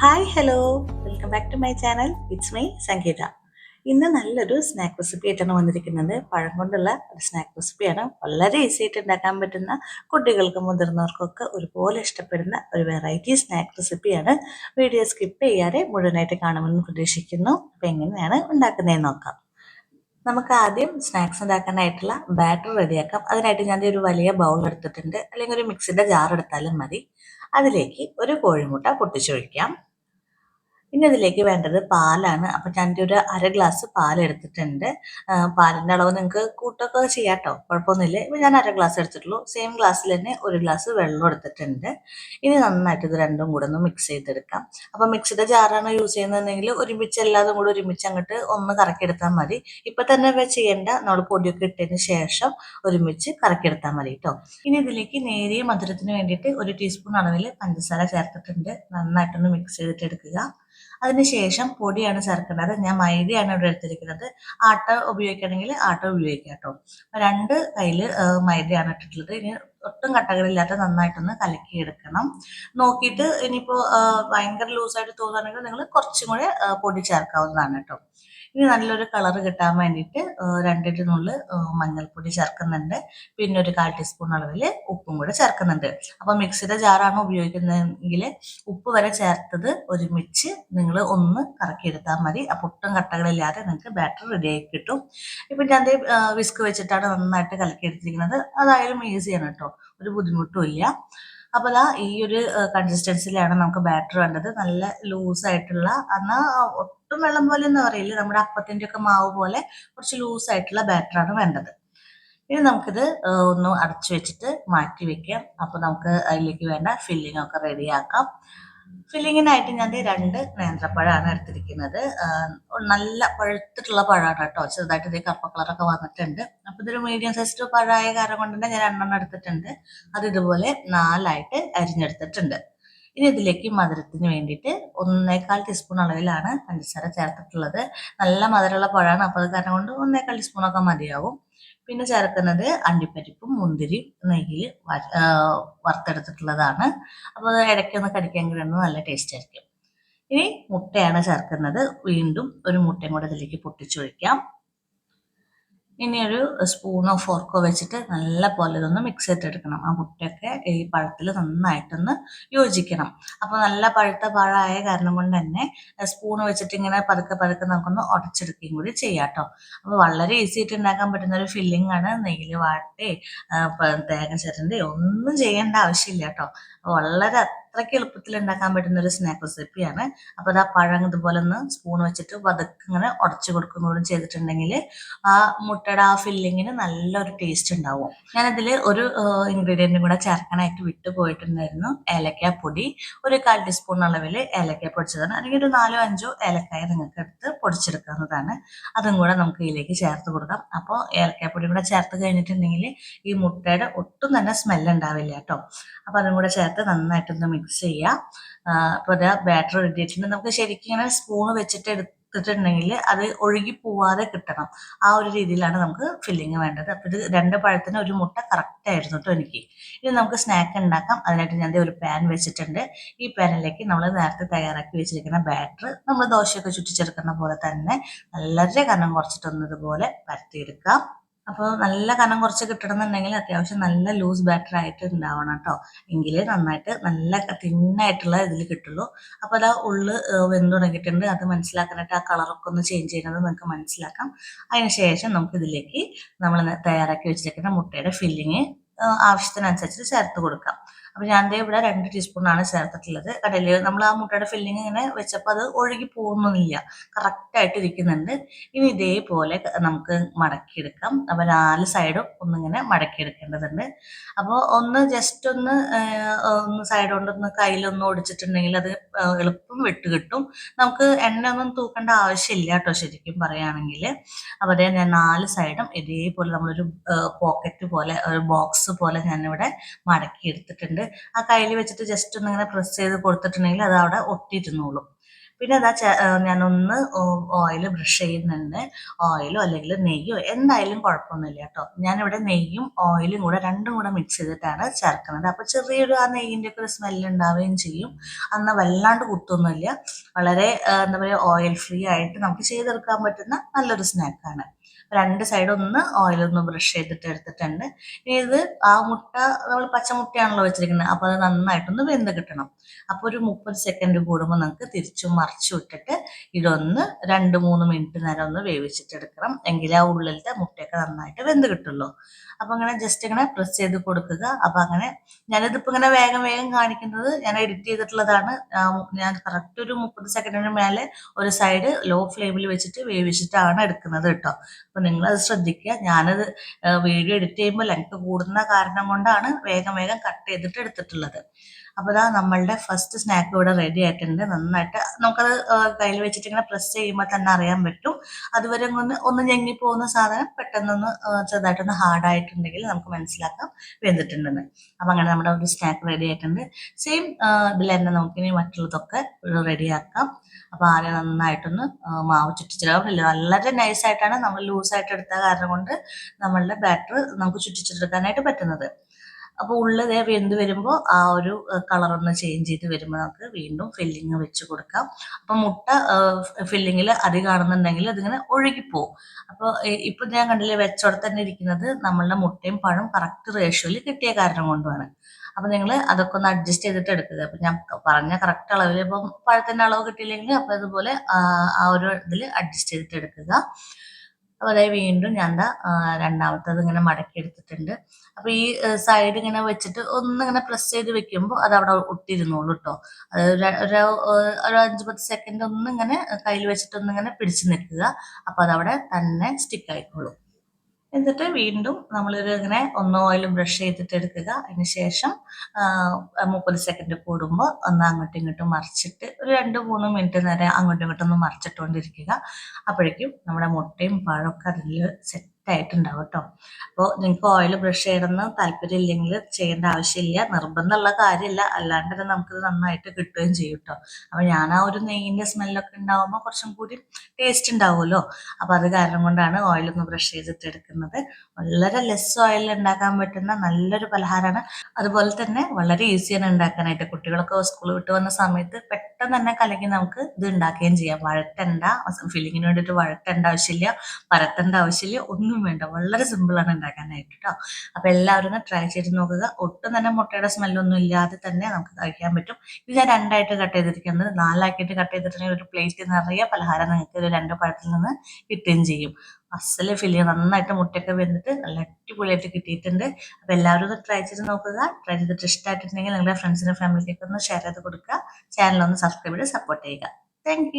Hi hello welcome back to my channel it's my Sangeetha ഇന്ന് നല്ലൊരു snack recipe ആയിട്ടാണ് വന്നിരിക്കുന്നത്. പഴം കൊണ്ടുള്ള ഒരു സ്നാക്ക് റെസിപ്പിയാണ് വളരെ ഈസി ആയിട്ട് ഉണ്ടാക്കാൻ പറ്റുന്ന കുട്ടികൾക്കും മുതിർന്നവർക്കൊക്കെ ഒരുപോലെ ഇഷ്ടപ്പെടുന്ന ഒരു വെറൈറ്റി സ്നാക്ക് റെസിപ്പിയാണ് വീഡിയോ സ്കിപ്പ് ചെയ്യാതെ മുഴുവനായിട്ട് കാണുമെന്ന് പ്രതീക്ഷിക്കുന്നു. അപ്പോൾ എങ്ങനെയാണ് ഉണ്ടാക്കുന്നതെന്ന് നോക്കാം. നമുക്ക് ആദ്യം സ്നാക്സ് ഉണ്ടാക്കാനായിട്ടുള്ള ബാറ്റർ റെഡിയാക്കാം. അതിനായിട്ട് ഞാൻ ഒരു വലിയ ബൗൾ എടുത്തിട്ടുണ്ട്. അല്ലെങ്കിൽ ഒരു മിക്സിന്റെ ജാർ എടുത്താലും മതി. അതിലേക്ക് ഒരു കോഴിമുട്ട പൊട്ടിച്ചൊഴിക്കാം. ഇനി ഇതിലേക്ക് വേണ്ടത് പാലാണ്. അപ്പം ഞാൻ ഒരു അര ഗ്ലാസ് പാൽ എടുത്തിട്ടുണ്ട്. പാലിന്റെ അളവ് നിങ്ങൾക്ക് കൂട്ടൊക്കെ ചെയ്യാം കേട്ടോ കുഴപ്പമൊന്നുമില്ല. ഇപ്പം ഞാൻ അര ഗ്ലാസ് എടുത്തിട്ടുള്ളൂ. സെയിം ഗ്ലാസ്സിൽ തന്നെ ഒരു ഗ്ലാസ് വെള്ളം എടുത്തിട്ടുണ്ട്. ഇനി നന്നായിട്ട് ഇത് രണ്ടും കൂടെ ഒന്ന് മിക്സ് ചെയ്തെടുക്കാം. അപ്പം മിക്സിയുടെ ജാറാണ് യൂസ് ചെയ്യുന്നതെങ്കിൽ ഒരുമിച്ച് എല്ലാതും കൂടെ ഒരുമിച്ച് അങ്ങോട്ട് ഒന്ന് കറക്കിയെടുത്താൽ മതി. ഇപ്പം തന്നെ ചെയ്യേണ്ട നമ്മൾ പൊടിയൊക്കെ ഇട്ടതിന് ശേഷം ഒരുമിച്ച് കറക്കിയെടുത്താൽ മതി കേട്ടോ ഇനി ഇതിലേക്ക് നേരിയ മധുരത്തിന് വേണ്ടിയിട്ട് ഒരു ടീസ്പൂൺ അളവിൽ പഞ്ചസാര ചേർത്തിട്ടുണ്ട്. നന്നായിട്ടൊന്ന് മിക്സ് ചെയ്തിട്ട് എടുക്കുക അതിനുശേഷം പൊടിയാണ് ചേർക്കേണ്ടത്. ഞാൻ മൈദയാണ് ഇവിടെ എടുത്തിരിക്കുന്നത്. ആട്ട ഉപയോഗിക്കണമെങ്കിൽ ആട്ട ഉപയോഗിക്കാം കേട്ടോ. രണ്ട് കയ്യിൽ മൈദയാണ് ഇട്ടിട്ടുള്ളത്. ഇനി ഒട്ടും കട്ടകളില്ലാത്ത നന്നായിട്ടൊന്ന് കലക്കി എടുക്കണം നോക്കിയിട്ട് ഇനിയിപ്പോൾ ഭയങ്കര ലൂസായിട്ട് തോന്നുകയാണെങ്കിൽ നിങ്ങൾ കുറച്ചും കൂടെ പൊടി ചേർക്കാവുന്നതാണ് കേട്ടോ. ഇനി നല്ലൊരു കളർ കിട്ടാൻ വേണ്ടിയിട്ട് രണ്ടിട്ട് നുള്ള് മഞ്ഞൾപ്പൊടി ചേർക്കുന്നുണ്ട്. പിന്നെ ഒരു കാൽ ടീസ്പൂൺ അളവിൽ ഉപ്പും കൂടെ ചേർക്കുന്നുണ്ട്. അപ്പോൾ മിക്സിയുടെ ജാറാണ് ഉപയോഗിക്കുന്നതെങ്കിൽ ഉപ്പ് വരെ ചേർത്തത് ഒരുമിച്ച് നിങ്ങൾ ഒന്ന് കറക്കിയെടുത്താൽ മതി. അപ്പോൾ ഒട്ടും കട്ടകളില്ലാതെ നിങ്ങൾക്ക് ബാറ്റർ റെഡി ആയി കിട്ടും. ഇപ്പം ഞാൻ വിസ്ക് വെച്ചിട്ടാണ് നന്നായിട്ട് കലക്കിയെടുത്തിരിക്കുന്നത്. അതായാലും ഈസിയാണ് കേട്ടോ ഒരു ബുദ്ധിമുട്ടും ഇല്ല. അപ്പോൾ അതാ ഈ ഒരു കൺസിസ്റ്റൻസിലാണ് നമുക്ക് ബാറ്റർ വേണ്ടത്. നല്ല ലൂസായിട്ടുള്ള എന്നാൽ ഒട്ടും വെള്ളം പോലെ ഒന്നും പറയില്ല നമ്മുടെ അപ്പത്തിന്റെ ഒക്കെ മാവ് പോലെ കുറച്ച് ലൂസായിട്ടുള്ള ബാറ്ററാണ് വേണ്ടത്. ഇനി നമുക്കിത് ഒന്ന് അടച്ചു വെച്ചിട്ട് മാറ്റി വെക്കാം. അപ്പോൾ നമുക്ക് അതിലേക്ക് വേണ്ട ഫില്ലിംഗ് ഒക്കെ റെഡിയാക്കാം ഫില്ലിങ്ങിനായിട്ട് ഞാൻ രണ്ട് നേന്ത്രപ്പഴമാണ് എടുത്തിരിക്കുന്നത്. നല്ല പഴുത്തിട്ടുള്ള പഴമാണ് കേട്ടോ. ചെറുതായിട്ട് ഇതേ കറുപ്പ കളറൊക്കെ വന്നിട്ടുണ്ട്. അപ്പോൾ ഇതൊരു മീഡിയം സൈസ്ഡ് പഴമായ കാരണം കൊണ്ട് തന്നെ ഞാൻ രണ്ടെണ്ണം എടുത്തിട്ടുണ്ട്. അത് ഇതുപോലെ നാലായിട്ട് അരിഞ്ഞെടുത്തിട്ടുണ്ട്. ഇനി ഇതിലേക്ക് മധുരത്തിന് വേണ്ടിയിട്ട് ഒന്നേകാൽ ടീസ്പൂൺ അളവിലാണ് പഞ്ചസാര ചേർത്തിട്ടുള്ളത്. നല്ല മധുരമുള്ള പഴമാണ് അപ്പോൾ അത് കാരണം കൊണ്ട് ഒന്നേകാൽ ടീസ്പൂണൊക്കെ മതിയാവും. പിന്നെ ചേർക്കുന്നത് അണ്ടിപ്പരിപ്പും മുന്തിരി നെയ്യിൽ വറുത്തെടുത്തിട്ടുള്ളതാണ്. അപ്പോൾ അത് ഇടയ്ക്കൊന്ന് കടിക്കാൻ കഴിയുന്നത് നല്ല ടേസ്റ്റ് ആയിരിക്കും. ഇനി മുട്ടയാണ് ചേർക്കുന്നത്. വീണ്ടും ഒരു മുട്ടയും കൂടെ ഇതിലേക്ക് പൊട്ടിച്ചൊഴിക്കാം ഇനി ഒരു സ്പൂണോ ഫോർക്കോ വെച്ചിട്ട് നല്ല പോലെ ഇതൊന്ന് മിക്സ് ചെയ്തെടുക്കണം ആ മുട്ടയൊക്കെ ഈ പഴത്തിൽ നന്നായിട്ടൊന്ന് യോജിക്കണം. അപ്പോൾ നല്ല പഴുത്ത പഴമായ കാരണം കൊണ്ട് തന്നെ സ്പൂൺ വെച്ചിട്ട് ഇങ്ങനെ പതുക്കെ പതുക്കെ നമുക്കൊന്ന് ഉടച്ചെടുക്കുകയും കൂടി ചെയ്യാം കേട്ടോ അപ്പോൾ വളരെ ഈസി ആയിട്ട് ഉണ്ടാക്കാൻ പറ്റുന്ന ഒരു ഫില്ലിംഗ് ആണ് നെയ്യിൽ വാട്ടി തേങ്ങ ചിരണ്ടേ ഒന്നും ചെയ്യേണ്ട ആവശ്യമില്ല കേട്ടോ വളരെ അത്രയ്ക്ക് എളുപ്പത്തിൽ ഉണ്ടാക്കാൻ പറ്റുന്ന ഒരു സ്നാക്ക് റെസിപ്പിയാണ് അപ്പോൾ അത് ആ പഴം ഇതുപോലെ ഒന്ന് സ്പൂൺ വെച്ചിട്ട് വതക്ക് ഇങ്ങനെ ഉടച്ചു കൊടുക്കുന്നതും ചെയ്തിട്ടുണ്ടെങ്കിൽ ആ മുട്ടയുടെ ആ ഫില്ലിങ്ങിന് നല്ലൊരു ടേസ്റ്റ് ഉണ്ടാവും. ഞാനതിൽ ഒരു ഇൻഗ്രീഡിയന്റും കൂടെ ചേർക്കാനായിട്ട് വിട്ടു പോയിട്ടുണ്ടായിരുന്നു. ഏലക്കായ പൊടി. ഒരു കാൽ ടീസ്പൂൺ അളവിൽ ഏലക്കായ പൊടിച്ചതാണ്. അല്ലെങ്കിൽ ഒരു നാലോ അഞ്ചോ ഏലക്കായ നിങ്ങൾക്ക് എടുത്ത് പൊടിച്ചെടുക്കാവുന്നതാണ്. അതും കൂടെ നമുക്ക് ഇതിലേക്ക് ചേർത്ത് കൊടുക്കാം. അപ്പോൾ ഏലക്കായ പൊടി കൂടെ ചേർത്ത് കഴിഞ്ഞിട്ടുണ്ടെങ്കിൽ ഈ മുട്ടയുടെ ഒട്ടും തന്നെ സ്മെല്ല് ഉണ്ടാവില്ല കേട്ടോ. അപ്പോൾ അതും കൂടെ ചേർത്ത് നന്നായിട്ടൊന്ന് മിക്സ് ചെയ്യാം. അപ്പോൾ അത് ബാറ്റർ റെഡി നമുക്ക് ശരിക്കും ഇങ്ങനെ സ്പൂൺ വെച്ചിട്ട് എടുത്തിട്ടുണ്ടെങ്കിൽ അത് ഒഴുകി പോവാതെ കിട്ടണം. ആ ഒരു രീതിയിലാണ് നമുക്ക് ഫില്ലിങ് വേണ്ടത്. അപ്പോൾ ഇത് രണ്ട് പഴത്തിന് ഒരു മുട്ട കറക്റ്റ് ആയിരുന്നു കേട്ടോ എനിക്ക്. ഇനി നമുക്ക് സ്നാക്ക് ഉണ്ടാക്കാം. അതിനായിട്ട് ഞാൻ ഒരു പാൻ വെച്ചിട്ടുണ്ട്. ഈ പാനിലേക്ക് നമ്മൾ നേരത്തെ തയ്യാറാക്കി വെച്ചിരിക്കുന്ന ബാറ്റർ നമ്മൾ ദോശയൊക്കെ ചുറ്റിച്ചെടുക്കുന്ന പോലെ തന്നെ വളരെ കനം കുറച്ചിട്ടൊന്നതുപോലെ പരത്തിയെടുക്കാം. അപ്പോൾ നല്ല കനം കുറച്ച് കിട്ടണമെന്നുണ്ടെങ്കിൽ അത്യാവശ്യം നല്ല ലൂസ് ബാറ്റർ ആയിട്ട് ഉണ്ടാവണം കേട്ടോ. എങ്കിലേ നന്നായിട്ട് നല്ല തിന്നായിട്ടുള്ള ഇതിൽ കിട്ടുള്ളൂ. അപ്പോൾ അതാ ഉള്ളു വെന്ത് തുടങ്ങിയിട്ടുണ്ട്. അത് മനസ്സിലാക്കാനായിട്ട് ആ കളറൊക്കെ ഒന്ന് ചേഞ്ച് ചെയ്യുന്നത് നിങ്ങൾക്ക് മനസ്സിലാക്കാം. അതിനുശേഷം നമുക്ക് ഇതിലേക്ക് നമ്മൾ തയ്യാറാക്കി വെച്ചിരിക്കുന്ന മുട്ടയുടെ ഫില്ലിങ് ആവശ്യത്തിനനുസരിച്ച് ചേർത്ത് കൊടുക്കാം. അപ്പോൾ ഞാൻ ഇവിടെ രണ്ട് ടീസ്പൂണാണ് ചേർത്തിട്ടുള്ളത്. കടലിൽ നമ്മൾ ആ മുട്ടയുടെ ഫില്ലിങ് ഇങ്ങനെ വെച്ചപ്പോൾ അത് ഒഴുകി പോകുന്നില്ല കറക്റ്റായിട്ട് ഇരിക്കുന്നുണ്ട്. ഇനി ഇതേപോലെ നമുക്ക് മടക്കിയെടുക്കാം. അപ്പോൾ നാല് സൈഡും ഒന്നിങ്ങനെ മടക്കിയെടുക്കേണ്ടതുണ്ട്. അപ്പോൾ ഒന്ന് ജസ്റ്റ് ഒന്ന് ഒന്ന് സൈഡ് കൊണ്ടൊന്ന് കയ്യിലൊന്ന് ഒടിച്ചിട്ടുണ്ടെങ്കിൽ അത് എളുപ്പം വിട്ട് കിട്ടും. നമുക്ക് എണ്ണ ഒന്നും തൂക്കേണ്ട ആവശ്യമില്ല കേട്ടോ ശരിക്കും പറയുകയാണെങ്കിൽ അപ്പോൾ അതേ ഞാൻ നാല് സൈഡും ഇതേപോലെ നമ്മളൊരു പോക്കറ്റ് പോലെ ഒരു ബോക്സ് പോലെ ഞാനിവിടെ മടക്കി എടുത്തിട്ടുണ്ട് ആ കയ്യിൽ വെച്ചിട്ട് ജസ്റ്റ് ഒന്ന് ഇങ്ങനെ പ്രസ് ചെയ്ത് കൊടുത്തിട്ടുണ്ടെങ്കിൽ അത് അവിടെ ഒട്ടിയിരുന്നോളും പിന്നെ അതാ ഞാനൊന്ന് ഓയിൽ ബ്രഷ് ചെയ്യുന്നുണ്ട്. ഓയിലോ അല്ലെങ്കിൽ നെയ്യോ എന്തായാലും കുഴപ്പമൊന്നുമില്ല കേട്ടോ. ഞാനിവിടെ നെയ്യും ഓയിലും കൂടെ രണ്ടും കൂടെ മിക്സ് ചെയ്തിട്ടാണ് ചേർക്കുന്നത്. അപ്പോൾ ചെറിയൊരു ആ നെയ്യിന്റെ ഒക്കെ ഒരു സ്മെല്ല് ഉണ്ടാവുകയും ചെയ്യും. അന്ന് വല്ലാണ്ട് കുത്തൊന്നുമില്ല. വളരെ എന്താ പറയുക ഓയിൽ ഫ്രീ ആയിട്ട് നമുക്ക് ചെയ്തെടുക്കാൻ പറ്റുന്ന നല്ലൊരു സ്നാക്കാണ് രണ്ട് സൈഡ് ഒന്ന് ഓയിലൊന്ന് ബ്രഷ് ചെയ്തിട്ട് എടുത്തിട്ടുണ്ട്. ഇത് ആ മുട്ട നമ്മൾ പച്ചമുട്ടയാണല്ലോ വെച്ചിരിക്കുന്നത്. അപ്പോൾ അത് നന്നായിട്ടൊന്ന് വെന്ത് കിട്ടണം. അപ്പോൾ ഒരു മുപ്പത് സെക്കൻഡ് കൂടുമ്പോൾ നമുക്ക് തിരിച്ചും മറിച്ചു ഇട്ടിട്ട് ഇതൊന്ന് രണ്ട് മൂന്ന് മിനിറ്റ് നേരം ഒന്ന് വേവിച്ചിട്ടെടുക്കണം എങ്കിലേ ആ ഉള്ളിലത്തെ മുട്ടയൊക്കെ നന്നായിട്ട് വെന്ത് കിട്ടുള്ളൂ. അപ്പോൾ അങ്ങനെ ജസ്റ്റ് ഇങ്ങനെ പ്രസ് ചെയ്ത് കൊടുക്കുക. അപ്പോൾ അങ്ങനെ ഞാനിതിപ്പോൾ ഇങ്ങനെ വേഗം വേഗം കാണിക്കുന്നത് ഞാൻ എഡിറ്റ് ചെയ്തിട്ടുള്ളതാണ്. ഞാൻ കറക്റ്റ് ഒരു മുപ്പത് സെക്കൻഡിന് മേലെ ഒരു സൈഡ് ലോ ഫ്ലെയിമിൽ വെച്ചിട്ട് വേവിച്ചിട്ടാണ് എടുക്കുന്നത് കേട്ടോ. അപ്പോൾ നിങ്ങളത് ശ്രദ്ധിക്കുക. ഞാനത് വീഡിയോ എഡിറ്റ് ചെയ്യുമ്പോൾ ലെങ്ത് കൂടുന്ന കാരണം കൊണ്ടാണ് വേഗം വേഗം കട്ട് ചെയ്തിട്ട് എടുത്തിട്ടുള്ളത്. അപ്പോൾ നമ്മളുടെ ഫസ്റ്റ് സ്നാക്ക് ഇവിടെ റെഡി ആയിട്ടുണ്ട്. നന്നായിട്ട് നമുക്കത് കയ്യിൽ വെച്ചിട്ട് ഇങ്ങനെ പ്രസ് ചെയ്യുമ്പോൾ തന്നെ അറിയാൻ പറ്റും. അതുവരെ ഒന്ന് ഒന്ന് ഞെങ്ങി പോകുന്ന സാധനം പെട്ടെന്നൊന്ന് ചെറുതായിട്ടൊന്ന് ഹാർഡായിട്ടുണ്ടെങ്കിൽ നമുക്ക് മനസ്സിലാക്കാം വെന്തിട്ടുണ്ടെന്ന്. അപ്പം അങ്ങനെ നമ്മുടെ ഒരു സ്നാക്ക് റെഡി ആയിട്ടുണ്ട്. സെയിം ഇതിൽ തന്നെ നമുക്കിനി മറ്റുള്ളതൊക്കെ റെഡിയാക്കാം അപ്പോൾ ആദ്യം നന്നായിട്ടൊന്ന് മാവ് ചുറ്റിച്ചിടാറില്ല വളരെ നൈസായിട്ടാണ് നമ്മൾ ലൂസായിട്ട് എടുത്ത കാരണം കൊണ്ട് നമ്മളുടെ ബാറ്റർ നമുക്ക് ചുറ്റിച്ചെടുക്കാനായിട്ട് പറ്റുന്നത്. അപ്പോൾ ഉള്ളത് വെന്ത് വരുമ്പോൾ ആ ഒരു കളർ ഒന്ന് ചേഞ്ച് ചെയ്ത് വരുമ്പോൾ നമുക്ക് വീണ്ടും ഫില്ലിങ് വെച്ച് കൊടുക്കാം. അപ്പോൾ മുട്ട ഫില്ലിങ്ങിൽ അതി കാണുന്നുണ്ടെങ്കിൽ അതിങ്ങനെ ഒഴുകിപ്പോവും. അപ്പോൾ ഇപ്പം ഞാൻ കണ്ടില്ലേ വെച്ചോടെ തന്നെ ഇരിക്കുന്നത് നമ്മളുടെ മുട്ടയും പഴം കറക്റ്റ് റേഷ്യോയിൽ കിട്ടിയ കാരണം കൊണ്ടുമാണ് അപ്പോൾ നിങ്ങൾ അതൊക്കെ ഒന്ന് അഡ്ജസ്റ്റ് ചെയ്തിട്ട് എടുക്കുക. അപ്പം ഞാൻ പറഞ്ഞ കറക്റ്റ് അളവിൽ ഇപ്പം പഴത്തിന്റെ അളവ് കിട്ടിയില്ലെങ്കിൽ അപ്പോൾ അതുപോലെ ആ ഒരു ഇതിൽ അഡ്ജസ്റ്റ് ചെയ്തിട്ട് എടുക്കുക. അപ്പോൾ അതായത് വീണ്ടും ഞാൻ എന്താ രണ്ടാമത്തത് ഇങ്ങനെ മടക്കി എടുത്തിട്ടുണ്ട്. അപ്പോൾ ഈ സൈഡ് ഇങ്ങനെ വെച്ചിട്ട് ഒന്ന് ഇങ്ങനെ പ്രസ് ചെയ്ത് വെക്കുമ്പോൾ അത് അവിടെ ഒട്ടിരുന്നോളൂ കേട്ടോ ഒരു ഒരു അഞ്ച് പത്ത് സെക്കൻഡ് ഒന്നിങ്ങനെ കയ്യിൽ വെച്ചിട്ട് ഒന്നിങ്ങനെ പിടിച്ചു നിൽക്കുക. അപ്പോൾ അതവിടെ തന്നെ സ്റ്റിക്ക് ആയിക്കോളും. എന്നിട്ട് വീണ്ടും നമ്മൾ ഇങ്ങനെ ഒന്നോ ഓയിലും ബ്രഷ് ചെയ്തിട്ട് എടുക്കുക. അതിന് ശേഷം മുപ്പത് സെക്കൻഡ് കൂടുമ്പോൾ ഒന്ന് അങ്ങോട്ടും ഇങ്ങോട്ടും മറിച്ചിട്ട് ഒരു രണ്ട് മൂന്ന് മിനിറ്റ് നേരെ അങ്ങോട്ടും ഇങ്ങോട്ടും ഒന്ന് മറിച്ചിട്ടുകൊണ്ടിരിക്കുക. അപ്പോഴേക്കും നമ്മുടെ മുട്ടയും പഴമൊക്കെ അതിൽ സെറ്റ് ആയിട്ടുണ്ടാവും കേട്ടോ. അപ്പോൾ നിങ്ങൾക്ക് ഓയിൽ ബ്രഷ് ചെയ്യണമെന്ന് താല്പര്യം ഇല്ലെങ്കിൽ ചെയ്യേണ്ട ആവശ്യമില്ല. നിർബന്ധമുള്ള കാര്യമില്ല. അല്ലാണ്ട് തന്നെ നമുക്കിത് നന്നായിട്ട് കിട്ടുകയും ചെയ്യും കേട്ടോ. അപ്പോൾ ഞാൻ ആ ഒരു നെയ്യിന്റെ സ്മെല്ലൊക്കെ ഉണ്ടാവുമ്പോൾ കുറച്ചും കൂടി ടേസ്റ്റ് ഉണ്ടാവുമല്ലോ. അപ്പോൾ അത് കാരണം കൊണ്ടാണ് ഓയിലൊന്ന് ബ്രഷ് ചെയ്തിട്ട് എടുക്കുന്നത് വളരെ ലെസ് ഓയിലിൽ ഉണ്ടാക്കാൻ പറ്റുന്ന നല്ലൊരു പലഹാരമാണ്. അതുപോലെ തന്നെ വളരെ ഈസിയാണ് ഉണ്ടാക്കാനായിട്ട്. കുട്ടികളൊക്കെ സ്കൂൾ വിട്ട് വന്ന സമയത്ത് പെട്ടെന്ന് തന്നെ കലക്കി നമുക്ക് ഇത് ഉണ്ടാക്കുകയും ചെയ്യാം. വഴറ്റണ്ട ഫില്ലിങ്ങിന് വേണ്ടിയിട്ട് വഴറ്റേണ്ട ആവശ്യമില്ല പരത്തേണ്ട ആവശ്യമില്ല ഒന്നും വേണ്ട. വളരെ സിമ്പിളാണ് ഉണ്ടാക്കാനായിട്ട് കേട്ടോ അപ്പോൾ എല്ലാവരും ട്രൈ ചെയ്ത് നോക്കുക. ഒട്ടും തന്നെ മുട്ടയുടെ സ്മെല്ലൊന്നും ഇല്ലാതെ തന്നെ നമുക്ക് കഴിക്കാൻ പറ്റും. ഇത് ഞാൻ രണ്ടായിട്ട് കട്ട് ചെയ്തിരിക്കുന്നത്. നാലാക്കിയിട്ട് കട്ട് ചെയ്തിട്ടുണ്ടെങ്കിൽ ഒരു പ്ലേറ്റ് നിറയെ പലഹാരം നിങ്ങൾക്ക് രണ്ട് പഴത്തിൽ നിന്ന് കിട്ടുകയും ചെയ്യും. അസൽ ഫില്ല് നന്നായിട്ട് മുട്ടയൊക്കെ വെന്തിട്ട് നല്ല അടിപൊളിയായിട്ട് കിട്ടിയിട്ടുണ്ട്. അപ്പോൾ എല്ലാവരും ഒന്ന് ട്രൈ ചെയ്ത് നോക്കുക. ട്രൈ ചെയ്തിട്ട് ഇഷ്ടമായിട്ടുണ്ടെങ്കിൽ നിങ്ങളുടെ ഫ്രണ്ട്സിനും ഫാമിലിക്കൊക്കെ ഒന്ന് ഷെയർ ചെയ്ത് കൊടുക്കുക. ചാനൽ ഒന്ന് സബ്സ്ക്രൈബ് ചെയ്ത് സപ്പോർട്ട് ചെയ്യുക. താങ്ക്